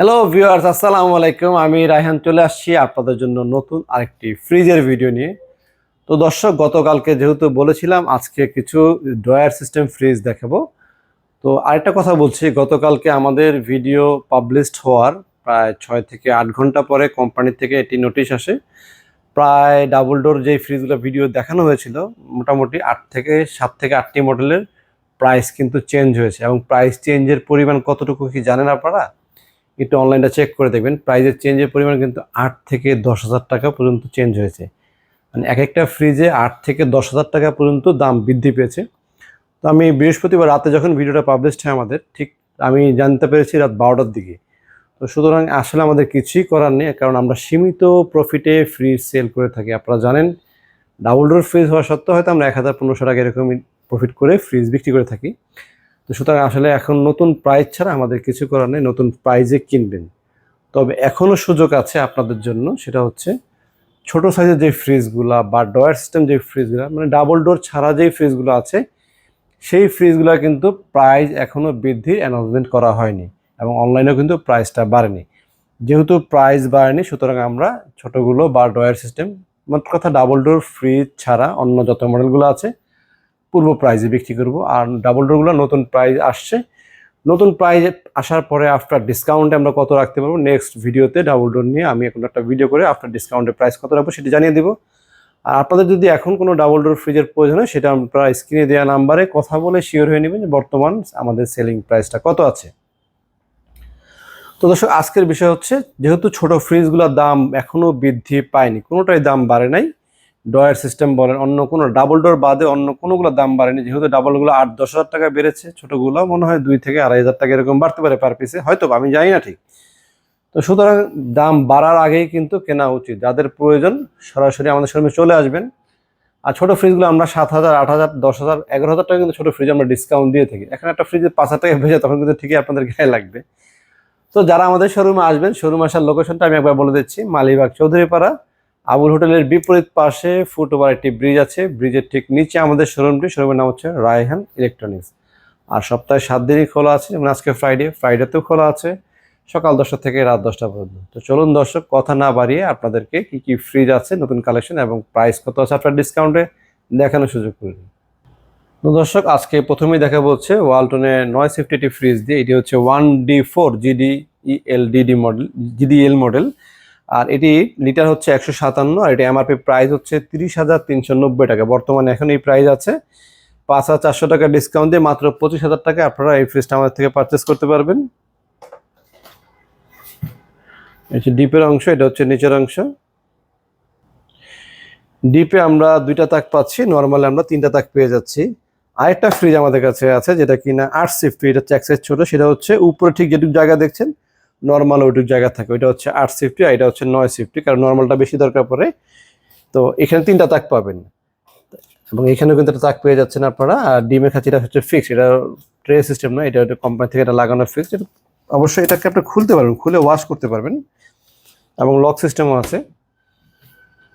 Hello viewers আসসালামু আলাইকুম। আমি রায়হান চলে আসছি আপনাদের জন্য নতুন আরেকটি ফ্রিজের ভিডিও নিয়ে। তো দর্শক, গতকালকে যেহেতু বলেছিলাম, আজকে কিছু ড্রয়ার সিস্টেম ফ্রিজ দেখাবো। তো আরেকটা কথা বলছি, গতকালকে আমাদের ভিডিও পাবলিশড হওয়ার প্রায় ছয় থেকে আট ঘণ্টা পরে কোম্পানি থেকে এটি নোটিশ আসে। প্রায় ডাবল ডোর যেই ফ্রিজগুলো ভিডিও দেখানো হয়েছিল, মোটামুটি আট থেকে সাত থেকে আটটি মডেলের প্রাইস কিন্তু চেঞ্জ হয়েছে। এবং প্রাইস চেঞ্জের পরিমাণ কতটুকু কি জানেন আপনারা? একটু অনলাইনটা চেক করে দেখবেন। প্রাইজের চেঞ্জের পরিমাণ কিন্তু আট থেকে দশ হাজার টাকা পর্যন্ত চেঞ্জ হয়েছে। মানে এক একটা ফ্রিজে আট থেকে দশ হাজার টাকা পর্যন্ত দাম বৃদ্ধি পেয়েছে। তো আমি বৃহস্পতিবার রাতে যখন ভিডিওটা পাবলিশড হয় আমাদের, ঠিক আমি জানতে পেরেছি রাত বারোটার দিকে। তো সুতরাং আসলে আমাদের কিছুই করার নেই, কারণ আমরা সীমিত প্রফিটে ফ্রিজ সেল করে থাকি। আপনারা জানেন ডাবল ডোর ফ্রিজ হওয়া সত্ত্বেও হয়তো আমরা এক হাজার পনেরোশো টাকা এরকমই প্রফিট করে ফ্রিজ বিক্রি করে থাকি। তো সুতরাং আসলে এখন নতুন প্রাইজ ছাড়া আমাদের কিছু করার নেই, নতুন প্রাইজে কিনবেন। তবে এখনও সুযোগ আছে আপনাদের জন্য, সেটা হচ্ছে ছোট সাইজের যে ফ্রিজগুলা বা ডয়ার সিস্টেম যে ফ্রিজগুলো মানে ডাবল ডোর ছাড়া যেই ফ্রিজগুলো আছে, সেই ফ্রিজগুলো কিন্তু প্রাইস এখনও বৃদ্ধির অ্যানাউন্সমেন্ট করা হয়নি এবং অনলাইনেও কিন্তু প্রাইসটা বাড়েনি। যেহেতু প্রাইস বাড়েনি, সুতরাং আমরা ছোটোগুলো বা ডয়ার সিস্টেম মোট কথা ডাবল ডোর ফ্রিজ ছাড়া অন্য যত মডেলগুলো আছে পূর্ব প্রাইজে বিক্রি করব। আর ডাবল ডোরগুলো নতুন প্রাইজ আসছে। নতুন প্রাইজ আসার পরে আফটার ডিসকাউন্টে আমরা কত রাখতে পারব? নেক্সট ভিডিওতে ডাবল ডোর নিয়ে আমি এখন একটা ভিডিও করে আফটার ডিসকাউন্টে প্রাইস কত রাখব সেটা জানিয়ে দেবো। আর আপনাদের যদি এখন কোনো ডাবল ডোর ফ্রিজের প্রয়োজন হয়, সেটা আপনারা স্ক্রিনে দেওয়া নাম্বারে কথা বলে শিওর হয়ে নেবেন যে বর্তমান আমাদের সেলিং প্রাইসটা কত আছে। তো দর্শক, আজকের বিষয় হচ্ছে, যেহেতু ছোট ফ্রিজগুলোর দাম এখনও বৃদ্ধি পায়নি, কোনোটাই দাম বাড়ে নাই। ডয়ার সিস্টেম বলেন, অন্য কোনো ডাবল ডোর বাদে অন্য কোনোগুলো দাম বাড়েনি। যেহেতু ডাবলগুলো আট দশ হাজার টাকা বেড়েছে, ছোটোগুলো মনে হয় দুই থেকে আড়াই হাজার টাকা এরকম বাড়তে পারে পার পিসে হয়তো আমি জানি না ঠিক। তো সুতরাং দাম বাড়ার আগেই কিন্তু কেনা উচিত। যাদের প্রয়োজন সরাসরি আমাদের শোরুমে চলে আসবেন। আর ছোটো ফ্রিজগুলো আমরা সাত হাজার, আট হাজার, দশ হাজার, এগারো হাজার টাকা কিন্তু ছোটো ফ্রিজ আমরা ডিসকাউন্ট দিয়ে থাকি। এখন একটা ফ্রিজে পাঁচ হাজার টাকা ভেজে তখন কিন্তু ঠিকই আপনাদের গায়ে লাগবে। তো যারা আমাদের শোরুমে আসবেন শোরুম আসার লোকেশনটা আমি একবার বলে দিচ্ছি। মালিবাগ চৌধুরীপাড়া আবুল হোটেলের বিপরীত পাশে ফুট ওভার একটি ব্রিজ আছে। ব্রিজের ঠিক নিচে আমাদের শোরুমটি। শোরুমের নাম হচ্ছে রায়হান ইলেকট্রনিক্স। আর সপ্তাহে সাত দিনই খোলা আছে। যেমন আজকে ফ্রাইডে ফ্রাইডেতেও খোলা আছে। সকাল দশটা থেকে রাত দশটা পর্যন্ত। তো চলুন দর্শক, কথা না বাড়িয়ে আপনাদেরকে কি কি ফ্রিজ আছে, নতুন কালেকশন এবং প্রাইস কত আছে আপনার ডিসকাউন্টে দেখানোর সুযোগ করে দিন তো দর্শক, আজকে প্রথমেই দেখা হচ্ছে ওয়ালটনের নয় সেফটি ফ্রিজ দিয়ে। এটি হচ্ছে one D four GD L DD model GDL model আর এটি লিটার হচ্ছে একশো সাতান্ন, আর এটি এমআরপি প্রাইস হচ্ছে তিরিশ হাজার তিনশো নব্বই টাকা। বর্তমানে এখন এই প্রাইস আছে পাঁচ হাজার চারশো টাকা ডিসকাউন্ট দিয়ে মাত্র পঁচিশ হাজার টাকা আপনারা এই ফ্রিজটা আমাদের থেকে পারচেস করতে পারবেন। ডিপের অংশ, এটা হচ্ছে নিচের অংশ। ডিপে আমরা দুইটা তাক পাচ্ছি নর্মালি আমরা তিনটা তাক পেয়ে যাচ্ছি। আরেকটা ফ্রিজ আমাদের কাছে আছে, যেটা কিনা আট সিফটি এটা হচ্ছে এক size ছোট, সেটা হচ্ছে উপরে ঠিক যেটুকু জায়গা দেখছেন নর্মাল ওইটুকু জায়গা থাকে। ওইটা হচ্ছে আট সিফটি আর এটা হচ্ছে নয় সিফটি কারণ নর্মালটা বেশি দরকার পড়ে। তো এখানে তিনটা তাক পাবেন। এবং এখানেও কিন্তু একটা তাক পেয়ে যাচ্ছেন আপনারা। আর ডিমের খাঁচিটা হচ্ছে ফিক্স এটা ট্রে সিস্টেম না, এটা কোম্পানি থেকে এটা লাগানো ফিক্স অবশ্যই এটাকে আপনি খুলতে পারবেন, খুলে ওয়াশ করতে পারবেন। এবং লক সিস্টেমও আছে।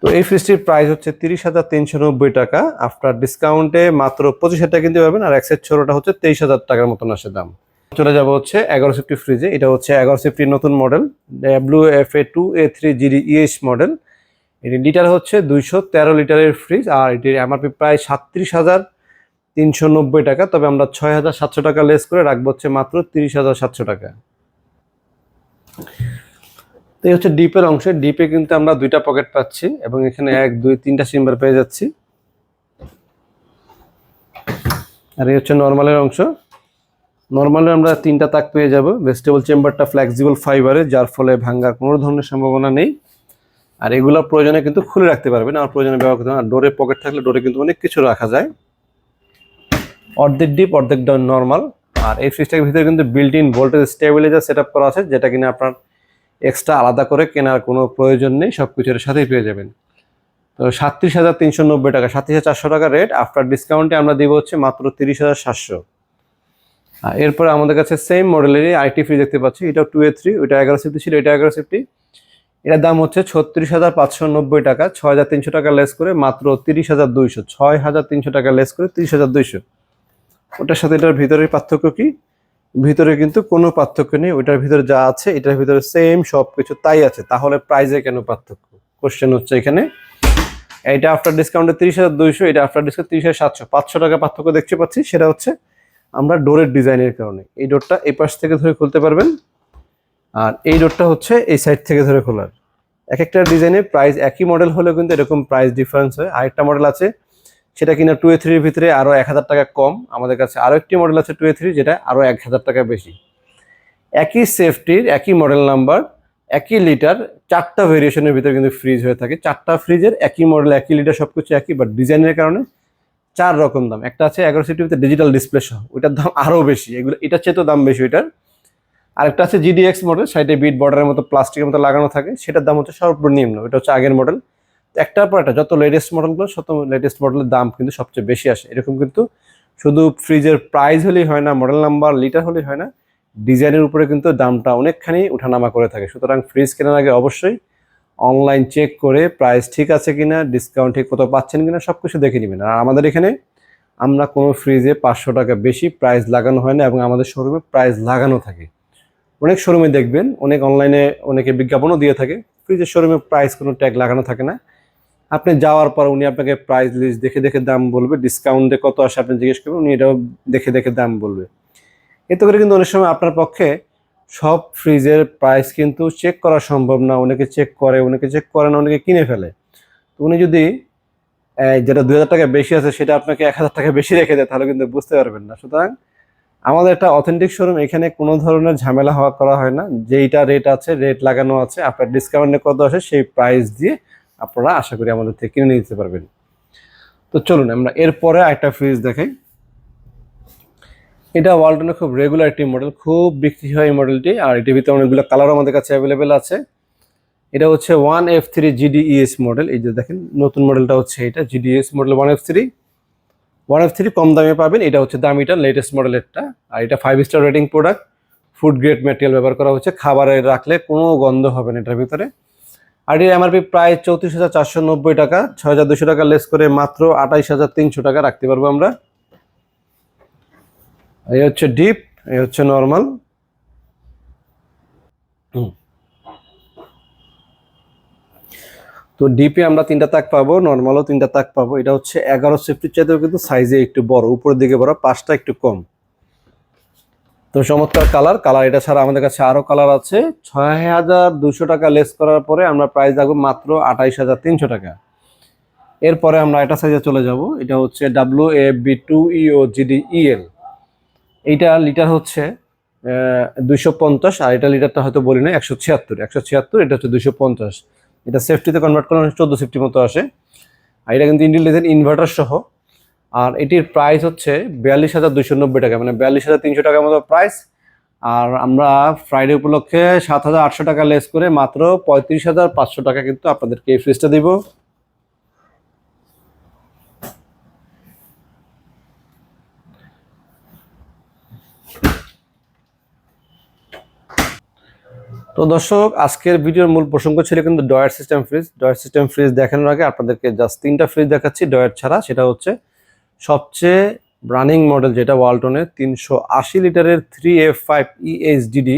তো এই ফ্রিজটির প্রাইস হচ্ছে তিরিশ হাজার তিনশো নব্বই টাকা। আফটার ডিসকাউন্টে মাত্র পঁচিশ হাজার টাকা কিনতে পারবেন আর এক সেট ছোটোটা হচ্ছে তেইশ হাজার টাকার মতন আসে দাম। চলে যাব হচ্ছে এগারো সিফটি ফ্রিজে। এটা হচ্ছে এগারো সিফটির নতুন model W F A two, A three GD ES model. এটি লিটার হচ্ছে দুইশো তেরো লিটারের ফ্রিজ, আর এটির এমআরপি প্রায় সাতত্রিশ হাজার তিনশো নব্বই টাকা, তবে আমরা ছয় হাজার সাতশো টাকা লেস করে রাখব হচ্ছে মাত্র তিরিশ হাজার সাতশো টাকা। তো এই হচ্ছে ডিপের অংশে। ডিপে কিন্তু আমরা দুইটা পকেট পাচ্ছি, এবং এখানে এক, দুই, তিনটা সিম্বার পেয়ে যাচ্ছি। আর এই হচ্ছে নর্মালের অংশ। নর্মালে আমরা তিনটা তাক পেয়ে যাব। ভেজিটেবল চেম্বারটা ফ্লেক্সিবল ফাইবারে যার ফলে ভাঙ্গার কোনো ধরনের সম্ভাবনা নেই। আর এগুলো প্রয়োজনে কিন্তু খুলে রাখতে পারবেন। আর প্রয়োজনে ব্যবহার করতে আর ডোরে পকেট থাকলে ডোরে কিন্তু অনেক কিছু রাখা যায়। অর্ধেক ডিপ অর্ধেক ডাউন নর্মাল আর এই ফ্রিজটার ভিতরে কিন্তু built in voltage stabiliser set করা আছে, যেটা কিনা আপনার এক্সট্রা আলাদা করে কেনার কোনো প্রয়োজন নেই। সব কিছুর সাথেই পেয়ে যাবেন। তো সাতত্রিশ হাজার তিনশো নব্বই টাকা, সাতত্রিশ হাজার চারশো টাকা রেট আফটার ডিসকাউন্টে আমরা দিব হচ্ছে মাত্র তিরিশ হাজার সাতশো। এরপরে আমাদের কাছে সেম মডেলেরই আইটি ফ্রিজ দেখতে পাচ্ছি। এটা টু এ থ্রি ওইটা এগারো সিফটি ছিল, এটা এগারো সিফটি এটার দাম হচ্ছে ছত্রিশ হাজার পাঁচশো নব্বই টাকা, ছয় হাজার তিনশো টাকা লেস করে, মাত্র তিরিশ হাজার দুইশো। ছয় হাজার তিনশো টাকা লেস করে, তিরিশ হাজার দুইশো। ওটার সাথে এটার ভিতরের পার্থক্য কি? ভিতরে কিন্তু কোনো পার্থক্য নেই, ওইটার ভিতরে যা আছে, এটার ভিতরে সেম সব কিছু তাই আছে। তাহলে প্রাইজে কেন পার্থক্য? কোশ্চেন হচ্ছে এখানে। এটা আফটার ডিসকাউন্টে তিরিশ হাজার দুইশো, এটা আফটার ডিসকাউন্ট তিরিশ হাজার সাতশো। পাঁচশো টাকা পার্থক্য দেখতে পাচ্ছি, সেটা হচ্ছে আমরা ডোরের ডিজাইনের কারণে। এই ডোরটা এই পাশ থেকে ধরে খুলতে পারবেন। আর এই ডোরটা হচ্ছে এই সাইড থেকে ধরে খোলার। এক একটা ডিজাইনের প্রাইস একই মডেল হলেও কিন্তু এরকম প্রাইস ডিফারেন্স হয়। আরেকটা মডেল আছে, সেটা কিনা টু এ থ্রির ভিতরে আরও এক হাজার টাকা কম। আমাদের কাছে আরও একটি মডেল আছে টু এ থ্রি যেটা আরও এক হাজার টাকা বেশি। একই সেফটির একই মডেল নাম্বার একই লিটার চারটা ভেরিয়েশনের ভিতরে কিন্তু ফ্রিজ হয়ে থাকে। চারটা ফ্রিজের একই মডেল একই লিটার সব কিছু একই বাট ডিজাইনের কারণে চার রকম দাম। একটা আছে এগারো সিটিভিতে ডিজিটাল ডিসপ্লে সহ ওইটার দাম আরও বেশি। এগুলো এটার চেয়ে তো দাম বেশি ওইটার। আরেকটা আছে জিডিএক্স মডেল সাইডে বিট বর্ডারের মতো প্লাস্টিকের মতো লাগানো থাকে। সেটার দাম হচ্ছে সর্বনিম্ন। এটা হচ্ছে আগের মডেল একটার পর একটা, যত লেটেস্ট মডেলগুলো তত লেটেস্ট মডেলের দাম কিন্তু সবচেয়ে বেশি আসে। এরকম কিন্তু শুধু ফ্রিজের প্রাইস হলেই হয় না মডেল নাম্বার লিটার হলেই হয় না। ডিজাইনের উপরে কিন্তু দামটা অনেকখানি উঠানামা করে থাকে। সুতরাং ফ্রিজ কেনার আগে অবশ্যই অনলাইন চেক করে প্রাইস ঠিক আছে কিনা ডিসকাউন্ট ঠিক কত পাচ্ছেন কিনা সব কিছু দেখে নেবেন। আর আমাদের এখানে আমরা কোনো ফ্রিজে পাঁচশো টাকা বেশি প্রাইস লাগানো হয় না এবং আমাদের শোরুমে প্রাইস লাগানো থাকে। অনেক শোরুমে দেখবেন, অনেক অনলাইনে অনেকে বিজ্ঞাপনও দিয়ে থাকে ফ্রিজের শোরুমে প্রাইস কোনো ট্যাগ লাগানো থাকে না। আপনি যাওয়ার পর উনি আপনাকে প্রাইস লিস্ট দেখে দেখে দাম বলবে ডিসকাউন্টে কত আসে আপনি জিজ্ঞেস করবেন, উনি এটাও দেখে দেখে দাম বলবে। এতে করে কিন্তু অনেক সময় আপনার পক্ষে সব ফ্রিজের প্রাইস কিন্তু চেক করা সম্ভব না। অনেকে চেক করে, অনেকে চেক করে না, অনেকে কিনে ফেলে। তো উনি যদি যেটা দু হাজার টাকা বেশি আছে, সেটা আপনাকে এক হাজার টাকা বেশি রেখে দেয়, তাহলে কিন্তু বুঝতে পারবেন না। সুতরাং আমাদের একটা অথেন্টিক শোরুম এখানে কোনো ধরনের ঝামেলা হওয়া করা হয় না। যেইটা রেট আছে রেট লাগানো আছে, আপনার ডিসকাউন্টে কত আসে, সেই প্রাইস দিয়ে আপনারা আশা করি আমাদের থেকে কিনে নিতে পারবেন। তো চলুন, আমরা এরপরে একটা ফ্রিজ দেখাই। এটা ওয়ালটনের খুব রেগুলার একটি মডেল খুব বিক্রি হয় এই মডেলটি আর এটির ভিতরে অনেকগুলো কালার আমাদের কাছে অ্যাভেলেবেল আছে। এটা হচ্ছে one F three GDES model এই যে দেখেন, নতুন মডেলটা হচ্ছে এটা GDS model one F three one F three কম দামে পাবেন, এটা হচ্ছে দামিটা লেটেস্ট মডেলেরটা আর এটা five star rating product food grade material ব্যবহার করা হচ্ছে, খাবারে রাখলে কোনো গন্ধ হবে না এটার ভিতরে। আর এর এমআরপি প্রায় চৌত্রিশ হাজার চারশো নব্বই টাকা, ছয় হাজার দুশো টাকা লেস করে মাত্র আঠাইশ হাজার তিনশো টাকা রাখতে পারব আমরা। এই হচ্ছে ডিপ, এই হচ্ছে নর্মাল। তো ডিপে আমরা তিনটা তাক পাবো, নর্মালও তিনটা তাক পাবো। এটা হচ্ছে এগারো সেফটির চাইতেও কিন্তু সাইজে একটু বড়, উপরের দিকে বড় পাঁচটা একটু কম। তো চমৎকার কালার কালার এটা ছাড়া আমাদের কাছে আরও কালার আছে। ছয় হাজার দুশো টাকা লেস করার পরে আমরা প্রাইস রাখব মাত্র আঠাইশ হাজার তিনশো টাকা। এরপরে আমরা এটা সাইজে চলে যাব। এটা হচ্ছে W A B two EO GD EL এইটা লিটার হচ্ছে দুইশো পঞ্চাশ, আর এটা লিটারটা হয়তো বলি না একশো ছিয়াত্তর একশো ছিয়াত্তর, এটা হচ্ছে দুইশো পঞ্চাশ। এটা সেফটিতে কনভার্ট করা চোদ্দ সেফটি মতো আসে। আর এটা কিন্তু ইন্ডিলেজের ইনভার্টার সহ। আর এটির প্রাইস হচ্ছে বিয়াল্লিশ হাজার দুশো নব্বই টাকা মানে বিয়াল্লিশ হাজার তিনশো টাকার মতো প্রাইস আর আমরা ফ্রাইডে উপলক্ষে সাত হাজার আটশো টাকা লেস করে মাত্র পঁয়ত্রিশ হাজার পাঁচশো টাকা কিন্তু আপনাদেরকে এই ফ্রিজটা দিব। তো দর্শক, আজকের ভিডিওর মূল প্রসঙ্গ ছিল কিন্তু drawer system fridge. Drawer system fridge দেখানোর আগে আপনাদেরকে জাস্ট তিনটা ফ্রিজ দেখাচ্ছি ডয়ার ছাড়া। সেটা হচ্ছে সবচেয়ে রানিং মডেল যেটা ওয়ালটনের তিনশো আশি লিটারের থ্রি এফ ফাইভ ইএইচডিডি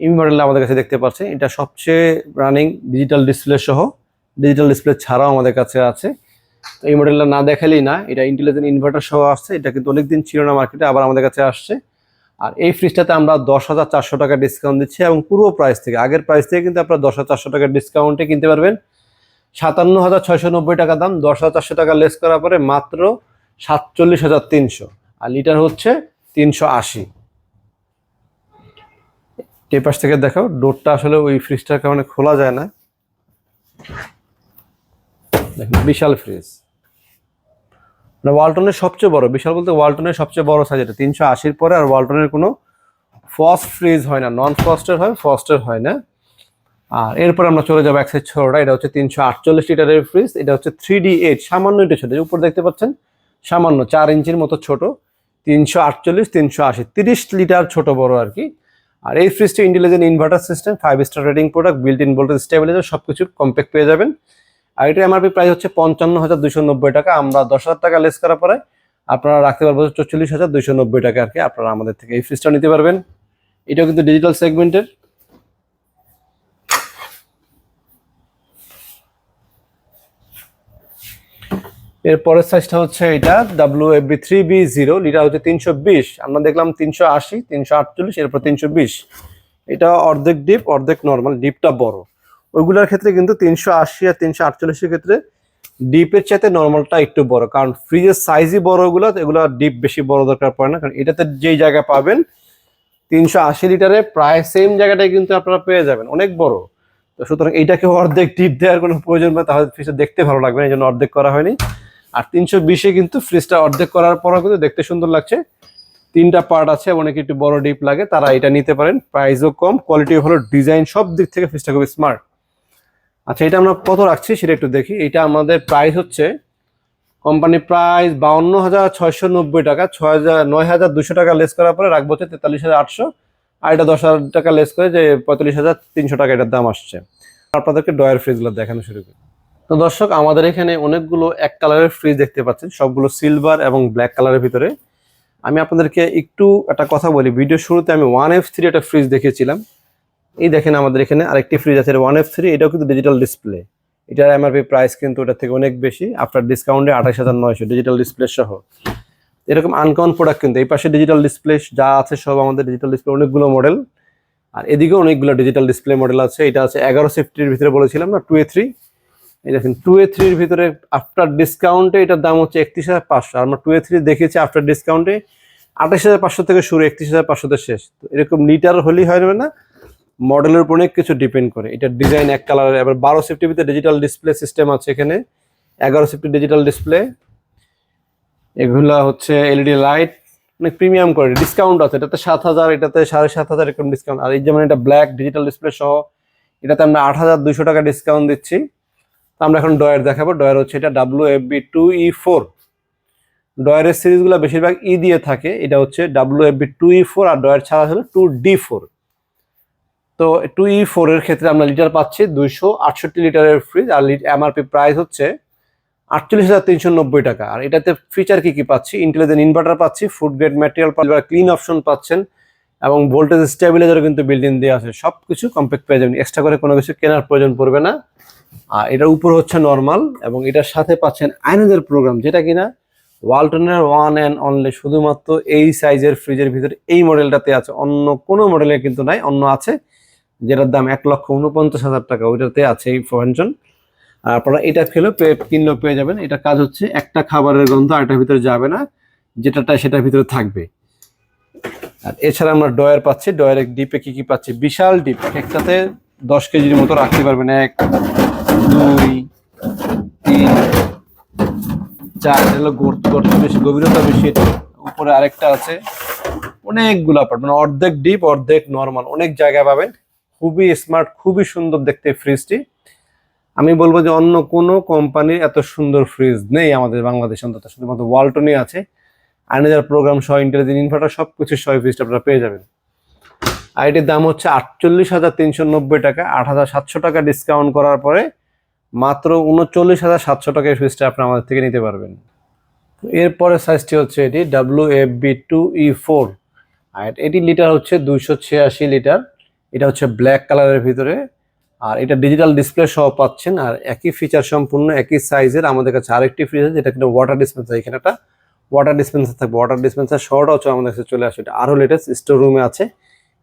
এই মডেলটা আমাদের কাছে দেখতে পাচ্ছেন এটা সবচেয়ে রানিং ডিজিটাল ডিসপ্লে সহ ডিজিটাল ডিসপ্লে ছাড়াও আমাদের কাছে আছে। তো এই মডেলটা না দেখালেই না, এটা ইন্টেলিজেন্ট ইনভার্টার সহ আসছে। এটা কিন্তু অনেকদিন ছিল না মার্কেটে আবার আমাদের কাছে আসছে। আর এই ফ্রিজটাতে আমরা দশ হাজার চারশো টাকা ডিসকাউন্ট দিচ্ছি এবং পুরো প্রাইস থেকে, আগের প্রাইস থেকে কিন্তু আপনারা দশ হাজার চারশো টাকার ডিসকাউন্টে কিনতে পারবেন। সাতান্ন হাজার ছয়শো নব্বই টাকা দাম, দশ হাজার চারশো টাকা লেস করার পরে মাত্র সাতচল্লিশ হাজার তিনশো। আর লিটার হচ্ছে তিনশো আশি। পাশ থেকে দেখো ডোরটা আসলে ওই ফ্রিজটার কারণে খোলা যায় না। বিশাল ফ্রিজ মানে ওয়ালটনের সবচেয়ে বড়, বিশাল বলতে ওয়ালটনের সবচেয়ে বড় সাইজ এটা। তিনশো আশির পরে আর ওয়ালটনের কোনো ফস্ট ফ্রিজ হয় না নন ফস্টের হয় ফস্টের হয় না। আর এরপর আমরা চলে যাব এক সাইড ছোটটা এটা হচ্ছে তিনশো আটচল্লিশ লিটারের ফ্রিজ এটা হচ্ছে থ্রি ডি এইট সামান্য এটা ছোট। উপর দেখতে পাচ্ছেন, সামান্য চার ইঞ্চির মতো ছোট, তিনশো আটচল্লিশ, তিনশো আশি, তিরিশ লিটার ছোট বড় আর কি। আর এই ফ্রিজটি intelligent inverter system five star rating product built in voltage stabiliser সব কিছুর কম্প্যাক্ট পেয়ে যাবেন। আর এটা এমআরপি প্রাইস হচ্ছে পঞ্চান্ন হাজার দুশো নব্বই টাকা। আমরা দশ হাজার টাকা লেস করার পরে আপনারা রাখতে পারব চল্লিশ হাজার দুইশো নব্বই টাকা আর কি। আপনারা আমাদের থেকে এই ফ্রিজটা নিতে পারবেন। এটাও কিন্তু ডিজিটাল সেগমেন্টের এরপরের সাইজটা হচ্ছে এটা W F B three B zero litre হচ্ছে তিনশো বিশ। আমরা দেখলাম তিনশো আশি, তিনশো আটচল্লিশ, এরপর তিনশো বিশ। এটা অর্ধেক ডিপ অর্ধেক নর্মাল ডিপটা বড়। ওইগুলোর ক্ষেত্রে কিন্তু তিনশো আশি আর তিনশো আটচল্লিশের ক্ষেত্রে ডিপের চাইতে নর্মালটা একটু বড়। কারণ ফ্রিজের সাইজই বড় ওগুলো এগুলো ডিপ বেশি বড় দরকার পড়ে না। কারণ এটাতে যেই জায়গা পাবেন, তিনশো আশি লিটারে প্রায় সেম জায়গাটাই কিন্তু আপনারা পেয়ে যাবেন। অনেক বড়। তো সুতরাং এইটাকে অর্ধেক ডিপ দেওয়ার কোনো প্রয়োজন নেই তাহলে ফ্রিজটা দেখতে ভালো লাগবে না, এই জন্য অর্ধেক করা হয়নি। আর তিনশো বিশে কিন্তু ফ্রিজটা অর্ধেক করার পরও কিন্তু দেখতে সুন্দর লাগছে। তিনটা পার্ট আছে, অনেকে একটু বড় ডিপ লাগে, তারা এটা নিতে পারেন। প্রাইসও কম কোয়ালিটি ভালো ডিজাইন সব দিক থেকে ফ্রিজটা খুবই স্মার্ট আচ্ছা এটা আমরা কত রাখছি সেটা একটু দেখি। এটা আমাদের প্রাইস হচ্ছে কোম্পানি প্রাইস বাউন্ন হাজার ছয়শো নব্বই টাকা ছয় হাজার নয় হাজার দুশো টাকা লেস করার পরে রাখব হচ্ছে তেতাল্লিশ হাজার আটশো আর এটা দশ হাজার টাকা লেস করে যে পঁয়তাল্লিশ হাজার তিনশো টাকা এটার দাম আসছে। আপনাদেরকে ডয়ার ফ্রিজগুলো দেখানো শুরু করি। তো দর্শক, আমাদের এখানে অনেকগুলো এক কালারের ফ্রিজ দেখতে পাচ্ছেন, সবগুলো সিলভার এবং ব্ল্যাক কালারের ভিতরে। আমি আপনাদেরকে একটু একটা কথা বলি ভিডিও শুরুতে আমি ওয়ান এফ থ্রি একটা ফ্রিজ দেখিয়েছিলাম। এই দেখেন আমাদের এখানে আরেকটি ফ্রিজ আছে ওয়ান এফ থ্রি এটাও কিন্তু ডিজিটাল ডিসপ্লে এটার এমআরপি প্রাইস কিন্তু ওটার থেকে অনেক বেশি আফটার ডিসকাউন্টে আঠাশ হাজার নয়শো ডিজিটাল ডিসপ্লে সহ। এরকম আনকমন প্রোডাক্ট কিন্তু এই পাশে ডিজিটাল ডিসপ্লে যা আছে সব আমাদের ডিজিটাল ডিসপ্লে অনেকগুলো মডেল আর এদিকে অনেকগুলো ডিজিটাল ডিসপ্লে মডেল আছে, এটা আছে এগারো সেফটির ভিতরে বলেছিলাম না টু এ থ্রি এই দেখেন টু এ থ্রির ভিতরে আফটার ডিসকাউন্টে এটার দাম হচ্ছে একত্রিশ হাজার পাঁচশো, আর আমরা টু এ থ্রি দেখেছি আফটার ডিসকাউন্টে আঠাশ হাজার পাঁচশো থেকে শুরু, একত্রিশ হাজার পাঁচশোতে শেষ। তো এরকম লিটার হলেই হয় না মডেলের উপর অনেক কিছু ডিপেন্ড করে। এটা ডিজাইন এক কালারের এবার বারো সেফটির ভিতরে ডিজিটাল ডিসপ্লে সিস্টেম আছে এখানে। এগারো সেফটি ডিজিটাল ডিসপ্লে এগুলা হচ্ছে এলইডি লাইট অনেক প্রিমিয়াম করে ডিসকাউন্ট আছে। এটাতে সাত হাজার, এটাতে সাড়ে সাত হাজার এরকম ডিসকাউন্ট আর এই যেমন এটা ব্ল্যাক ডিজিটাল ডিসপ্লে সহ, এটাতে আমরা আট হাজার দুশো টাকা ডিসকাউন্ট দিচ্ছি। তো আমরা এখন ডয়ার দেখাবো। ডয়ার হচ্ছে এটা W F B two E four ডয়ারের সিরিজগুলো বেশিরভাগ ই দিয়ে থাকে। এটা হচ্ছে W F B two E four আর ডয়ার ছাড়া হলো টু ডি ফোর তো টু ই ফোর এর ক্ষেত্রে আমরা লিটার পাচ্ছি দুইশো আটষট্টি লিটারের ফ্রিজ আর এমআরপি প্রাইস হচ্ছে আটচল্লিশ হাজার তিনশো নব্বই টাকা। আর এটাতে ফিচার কি কি পাচ্ছি? ইন্টেলিজেন্ট ইনভার্টার পাচ্ছি ফুড গ্রেড ম্যাটেরিয়াল পাচ্ছি ক্লিন অপশন পাচ্ছেন, এবং ভোল্টেজ স্টেবিলাইজারও কিন্তু বিল্ডিং দেওয়া আছে। সব কিছু কমপ্লিট পেয়ে যাবেন। এক্সট্রা করে কোনো কিছু কেনার প্রয়োজন পড়বে না। আর এটার উপর হচ্ছে নর্মাল এবং এটার সাথে পাচ্ছেন আইনাদের প্রোগ্রাম যেটা কিনা ওয়ালটনের ওয়ান অ্যান্ড অনলি শুধুমাত্র এই সাইজের ফ্রিজের ভিতরে এই মডেলটাতে আছে। অন্য কোনো মডেলে কিন্তু নাই, অন্য আছে। যেটার দাম এক লক্ষ উনপঞ্চাশ হাজার টাকা, ওইটাতে আছে এই ফেনশন আর আপনারা এটা খেলেও কিনলেও পেয়ে যাবেন। এটা কাজ হচ্ছে একটা খাবারের গন্ধ আর এটার ভিতরে যাবে না, যেটাটা সেটার ভিতরে থাকবে। আর এছাড়া আমরা ডয়ার পাচ্ছি ডয়ারের ডিপে কি কি পাচ্ছি? বিশাল ডিপ, এক একটাতে দশ কেজির মতো রাখতে পারবেন। এক, দুই, তিন, চার, এটা হলো গর্ত গর্ত বেশি, গভীরতা বেশি। উপরে আরেকটা আছে। অনেকগুলো পাবেন মানে অর্ধেক ডিপ, অর্ধেক নর্মাল, অনেক জায়গা পাবেন। খুবই স্মার্ট খুবই সুন্দর দেখতে ফ্রিজটি আমি বলব যে অন্য কোনো কোম্পানির এত সুন্দর ফ্রিজ নেই আমাদের বাংলাদেশ, অন্তত শুধুমাত্র ওয়ালটনই আছে। আইনাজার প্রোগ্রাম সহ ইন্টেলিজেন্ট ইনভার্টার সব কিছু সহ ফ্রিজটা আপনারা পেয়ে যাবেন। আর এটির দাম হচ্ছে আটচল্লিশ হাজার তিনশো নব্বই টাকা, আট হাজার সাতশো টাকা ডিসকাউন্ট করার পরে মাত্র উনচল্লিশ হাজার সাতশো টাকায় ফ্রিজটা আপনি আমাদের থেকে নিতে পারবেন। এরপরে সাইজটি হচ্ছে এটি W F B two E four আর এটি লিটার হচ্ছে দুইশো ছিয়াশি লিটার এটা হচ্ছে ব্ল্যাক কালারের ভিতরে। আর এটা ডিজিটাল ডিসপ্লে সহ পাচ্ছেন, আর একই ফিচার সম্পূর্ণ, একই সাইজের আমাদের কাছে আরেকটি ফ্রিজ আছে, যেটা কিন্তু ওয়াটার ডিসপেন্সার এখানে একটা ওয়াটার ডিসপেন্সার থাকবে। ওয়াটার ডিসপেন্সার শহরটা হচ্ছে আমাদের কাছে চলে আসে, এটা আরও লেটেস্ট স্টোর রুমে আছে।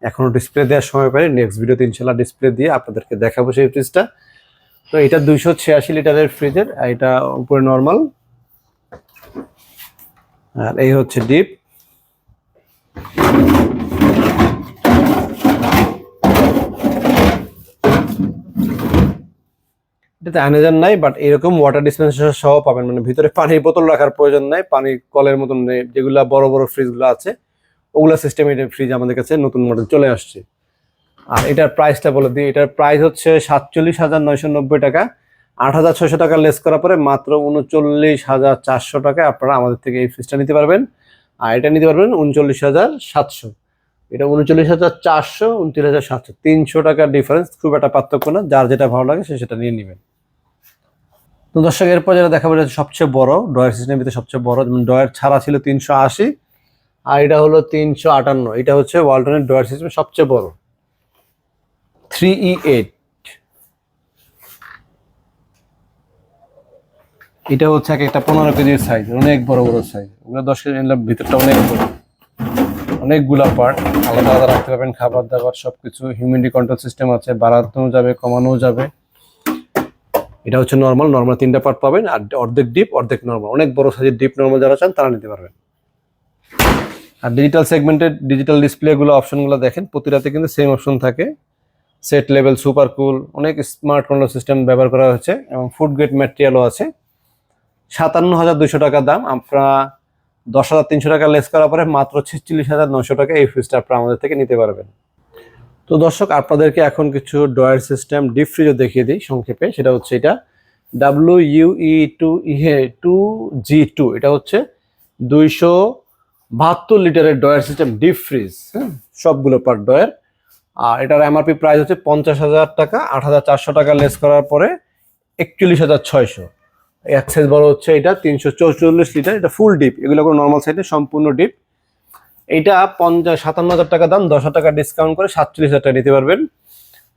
এখনও ডিসপ্লে দেওয়ার সময় পাই নেক্সট ভিডিওতে ইনশাল্লাহ ডিসপ্লে দিয়ে আপনাদেরকে দেখাবো সেই ফ্রিজটা তো এটা দুইশো ছিয়াশি লিটারের ফ্রিজের আর এটা উপরে নর্মাল আর এই হচ্ছে ডিপ এটাতে অ্যানেজার নাই বাট এরকম ওয়াটার ডিসপেন্সার সহ পাবেন। মানে ভিতরে পানির বোতল রাখার প্রয়োজন নাই, পানি কলের মতন যেগুলো বড় বড় ফ্রিজগুলো আছে, ওগুলো সিস্টেম এটা ফ্রিজ আমাদের কাছে নতুন মডেল চলে আসছে। আর এটার প্রাইসটা বলে দিই, এটার প্রাইস হচ্ছে সাতচল্লিশ হাজার নয়শো নব্বই টাকা। আট হাজার ছয়শো টাকা লেস করার পরে মাত্র উনচল্লিশ হাজার চারশো টাকায় আপনারা আমাদের থেকে এই ফ্রিজটা নিতে পারবেন। আর এটা নিতে পারবেন উনচল্লিশ হাজার সাতশো। এটা উনচল্লিশ হাজার চারশো, উনত্রিশ হাজার সাতশো। তিনশো টাকার ডিফারেন্স খুব একটা পার্থক্য না, যার যেটা ভালো লাগে সে সেটা নিয়ে নেবেন। তো দর্শক, এরপর যেটা দেখাবো, এটা সবচেয়ে বড় ডয়ার সিস্টেমের ভিতরে সবচেয়ে বড়। যেমন ডয়ার ছাড়া ছিল তিনশো আশি, আর এটা হলো তিনশো আটান্ন। এটা হচ্ছে ওয়ালটনের ডয়ার সিস্টেম সবচেয়ে বড়। থ্রি ই এইট এটা হচ্ছে এক একটা পনেরো কেজির সাইজ অনেক বড় বড় সাইজ ওগুলো দশ কেজি নিলে ভিতরটা অনেক বড়। অনেকগুলা পার্ট আলাদা আলাদা রাখতে পারবেন খাবার দাবার সবকিছু। হিউমিডিটি কন্ট্রোল সিস্টেম আছে, বাড়ানো যাবে, কমানো যাবে। এটা হচ্ছে নর্মাল নর্মাল তিনটা পার্ট পাবেন আর অর্ধেক ডিপ অর্ধেক নর্মাল অনেক বড় সাইজের ডিপ নর্মাল যারা চান, তারা নিতে পারবেন। আর ডিজিটাল সেগমেন্টের ডিজিটাল ডিসপ্লেগুলো অপশনগুলো দেখেন, প্রতিটাতে কিন্তু সেম অপশন থাকে। সেট লেভেল সুপার কুল অনেক স্মার্ট কন্ট্রোল সিস্টেম ব্যবহার করা হয়েছে এবং ফুড গ্রেড ম্যাটেরিয়ালও আছে। সাতান্ন হাজার দুশো টাকা দাম আপনারা দশ হাজার তিনশো টাকা লেস করার পরে মাত্র ছেচল্লিশ হাজার নশো টাকা এই ফ্রিজটা আপনারা আমাদের থেকে নিতে পারবেন। তো দর্শক, আপনাদেরকে এখন কিছু ডয়ার সিস্টেম ডিপ ফ্রিজও দেখিয়ে দিই সংক্ষেপে। সেটা হচ্ছে এটা W UE two EH two G two এটা হচ্ছে দুইশো বাহাত্তর লিটারের ডয়ার সিস্টেম ডিপ ফ্রিজ হ্যাঁ? সবগুলো পার ডয়ার আর এটার এমআরপি প্রাইস হচ্ছে পঞ্চাশ হাজার টাকা, আট হাজার চারশো টাকা লেস করার পরে একচল্লিশ হাজার ছয়শো। অ্যাক্সেস বড় হচ্ছে এটা তিনশো চৌচল্লিশ লিটার, এটা ফুল ডিপ এগুলো কোনো নর্মাল সাইডে সম্পূর্ণ ডিপ এটা পঞ্চাশ, সাতান্ন হাজার টাকা দাম, দশ হাজার টাকা ডিসকাউন্ট করে সাতচল্লিশ হাজার টাকা নিতে পারবেন।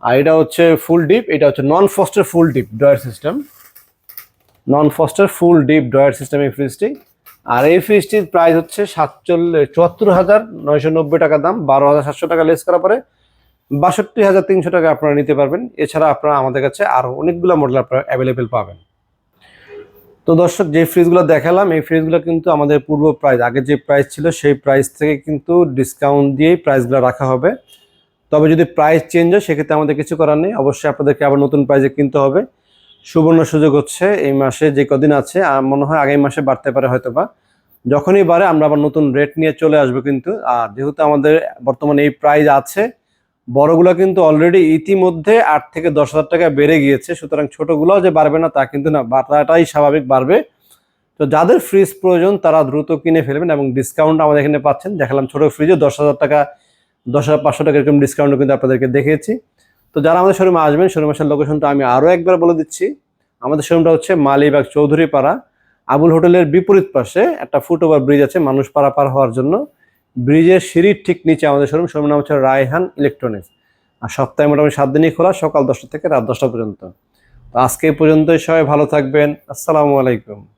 আর এটা হচ্ছে ফুল ডিপ এটা হচ্ছে non ফস্টের full deep drawer system non ফস্টের full deep drawer system এই ফ্রিজটি আর এই ফ্রিজটির প্রাইস হচ্ছে সাতচল্লিশ, চুয়াত্তর হাজার নয়শো নব্বই টাকা দাম, বারো হাজার সাতশো টাকা লেস করার পরে বাষট্টি হাজার তিনশো টাকা আপনারা নিতে পারবেন। এছাড়া আপনারা আমাদের কাছে আরও অনেকগুলো মডেল আপনারা অ্যাভেলেবেল পাবেন। তো দর্শক, যে ফ্রিজগুলো দেখালাম, এই ফ্রিজগুলো কিন্তু আমাদের পূর্ব প্রাইস আগে যে প্রাইস ছিল সেই প্রাইস থেকে কিন্তু ডিসকাউন্ট দিয়েই প্রাইসগুলো রাখা হবে। তবে যদি প্রাইস চেঞ্জ হয়, সেক্ষেত্রে আমাদের কিছু করার নেই। অবশ্যই আপনাদেরকে আবার নতুন প্রাইসে কিনতে হবে। সুবর্ণ সুযোগ হচ্ছে এই মাসে যে কদিন আছে মনে হয় আগামী মাসে বাড়তে পারে হয়তো বা যখনই বাড়ে, আমরা আবার নতুন রেট নিয়ে চলে আসব কিন্তু। আর যেহেতু আমাদের বর্তমানে এই প্রাইস আছে বড়গুলো কিন্তু অলরেডি ইতিমধ্যে আট থেকে দশ হাজার টাকা বেড়ে গিয়েছে। সুতরাং ছোটগুলোও যে বাড়বে না, তা কিন্তু না। বাড়াটাই স্বাভাবিক বাড়বে। তো যাদের ফ্রিজ প্রয়োজন, তারা দ্রুত কিনে ফেলবেন এবং ডিসকাউন্ট আমাদের এখানে পাচ্ছেন। দেখালাম ছোট ফ্রিজে দশ হাজার টাকা, দশ হাজার পাঁচশো টাকা এরকম ডিসকাউন্টও কিন্তু আপনাদেরকে দেখিয়েছি। তো যারা আমাদের শোরুমে আসবেন শোরুম আসার লোকেশনটা আমি আরও একবার বলে দিচ্ছি। আমাদের শোরুমটা হচ্ছে মালিবাগ চৌধুরী পাড়া আবুল হোটেলের বিপরীত পাশে একটা ফুট ওভার ব্রিজ আছে, মানুষ পারাপার পার হওয়ার জন্য। ব্রিজের সিঁড়ির ঠিক নিচে আমাদের শোরুম শোরুম নাম হচ্ছে রায়হান ইলেকট্রনিক্স। আর সপ্তাহে মোটামুটি সাত দিনই খোলা, সকাল দশটা থেকে রাত দশটা পর্যন্ত। তো আজকে পর্যন্তই, সবাই ভালো থাকবেন। আসসালামু আলাইকুম।